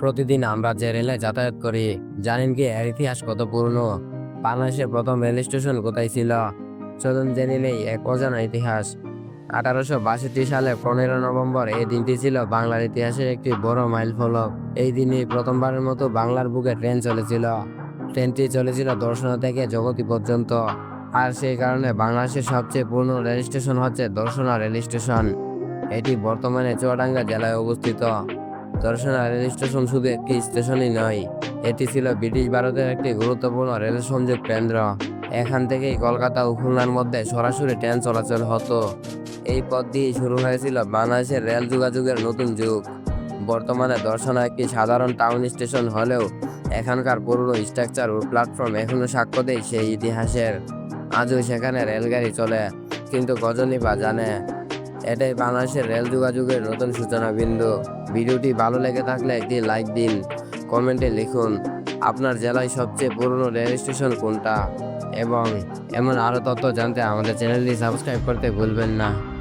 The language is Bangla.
প্রতিদিন আমরা যে রেলে যাতায়াত করি, জানেন কি এর ইতিহাস কত পুরনো? বাংলাদেশের প্রথম রেল স্টেশন কোথায় ছিল? চলুন জেনে নেই এক অজানা ইতিহাস। আঠারোশো বাষট্টি সালে পনেরো নভেম্বর এই দিনটি ছিল বাংলার ইতিহাসের একটি বড় মাইল ফলক এই দিনে প্রথমবারের মতো বাংলার বুকে ট্রেন চলেছিল। ট্রেনটি চলেছিল দর্শনা থেকে জগতি পর্যন্ত। আর সেই কারণে বাংলাদেশের সবচেয়ে পুরনো রেল স্টেশন হচ্ছে দর্শনা রেল স্টেশন। এটি বর্তমানে চুয়াডাঙ্গা জেলায় অবস্থিত। দর্শনা রেল স্টেশন শুধু একটি স্টেশনই নয়, এটি ছিল ব্রিটিশ ভারতের একটি গুরুত্বপূর্ণ রেল সংযোগ কেন্দ্র। এখান থেকেই কলকাতা ও খুলনার মধ্যে সরাসরি ট্রেন চলাচল হতো। এই পথ দিয়ে শুরু হয়েছিল বাংলাদেশের রেল যোগাযোগের নতুন যুগ। বর্তমানে দর্শনা একটি সাধারণ টাউন স্টেশন হলেও এখানকার পুরনো স্ট্রাকচার ও প্ল্যাটফর্ম এখনও সাক্ষ্য দেয় সেই ইতিহাসের। আজও সেখানে রেলগাড়ি চলে, কিন্তু গজনী বা জানে। এটাই বাংলাদেশের রেল যোগাযোগের নতুন সূচনা, বিন্দু। ভিডিওটি ভালো লেগে থাকলে একটি লাইক দিন কমেন্টে লিখুন আপনার জেলায় সবচেয়ে পুরনো রেল স্টেশন কোনটা? এবং এমন আরও তথ্য জানতে আমাদের চ্যানেলটি সাবস্ক্রাইব করতে ভুলবেন না।